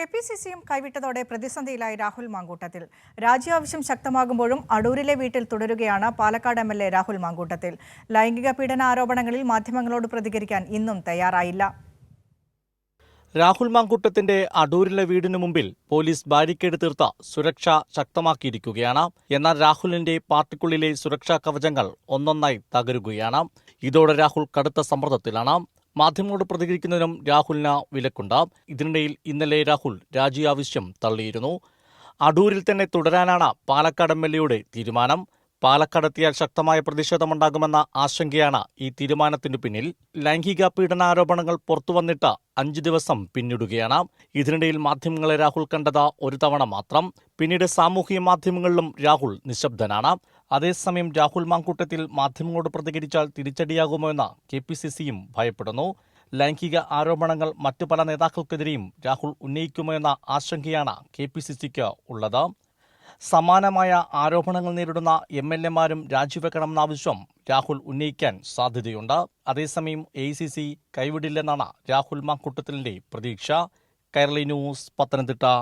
K P C സിയും കൈവിട്ടതോടെ പ്രതിസന്ധിയിലായി രാഹുൽ മാങ്കൂട്ടത്തിൽ. രാജ്യാവശ്യം ശക്തമാകുമ്പോഴും അടൂരിലെ വീട്ടിൽ തുടരുകയാണ് Palakkad M L A Rahul Mamkootathil. ലൈംഗിക പീഡന ആരോപണങ്ങളിൽ മാധ്യമങ്ങളോട് പ്രതികരിക്കാൻ ഇന്നും തയ്യാറായില്ല. രാഹുൽ മാങ്കൂട്ടത്തിന്റെ അടൂരിലെ വീടിനു മുമ്പിൽ പോലീസ് ബാരിക്കേഡ് തീർത്ത സുരക്ഷ ശക്തമാക്കിയിരിക്കുകയാണ്. എന്നാൽ രാഹുലിന്റെ പാർട്ടിക്കുള്ളിലെ സുരക്ഷാ കവചങ്ങൾ ഒന്നൊന്നായി തകരുകയാണ്. ഇതോടെ രാഹുൽ കടുത്ത സമ്മർദ്ദത്തിലാണ്. മാധ്യമങ്ങളോട് പ്രതികരിക്കുന്നതിനും രാഹുലിന് വിലക്കുണ്ട്. ഇതിനിടയിൽ ഇന്നലെ രാഹുൽ രാജി ആവശ്യം തള്ളിയിരുന്നു. അടൂരിൽ തന്നെ തുടരാനാണ് പാലക്കാട് എം എൽ എയുടെ തീരുമാനം. പാലക്കാട് എത്തിയാൽ ശക്തമായ പ്രതിഷേധമുണ്ടാകുമെന്ന ആശങ്കയാണ് ഈ തീരുമാനത്തിനു പിന്നിൽ. ലൈംഗിക പീഡനാരോപണങ്ങൾ പുറത്തുവന്നിട്ട് അഞ്ചു ദിവസം പിന്നിടുകയാണ്. ഇതിനിടയിൽ മാധ്യമങ്ങളെ രാഹുൽ കണ്ടത് ഒരു തവണ മാത്രം. പിന്നീട് സാമൂഹിക മാധ്യമങ്ങളിലും രാഹുൽ നിശബ്ദനാണ്. അതേസമയം രാഹുൽ മാങ്കൂട്ടത്തിൽ മാധ്യമങ്ങളോട് പ്രതികരിച്ചാൽ തിരിച്ചടിയാകുമോ എന്ന് കെ പി സി സിയും ഭയപ്പെടുന്നു. ലൈംഗിക ആരോപണങ്ങൾ മറ്റു പല നേതാക്കൾക്കെതിരെയും രാഹുൽ ഉന്നയിക്കുമോ എന്ന ആശങ്കയാണ് കെ പി സി സിക്ക് ഉള്ളത്. സമാനമായ ആരോപണങ്ങൾ നേരിടുന്ന എം എൽ എമാരും രാജിവെക്കണമെന്ന ആവശ്യം രാഹുൽ ഉന്നയിക്കാൻ സാധ്യതയുണ്ട്. അതേസമയം എ സി സി കൈവിടില്ലെന്നാണ് രാഹുൽ മാക്കൂട്ടത്തിലെ പ്രതീക്ഷ. കൈരളി ന്യൂസ് പത്തനംതിട്ട.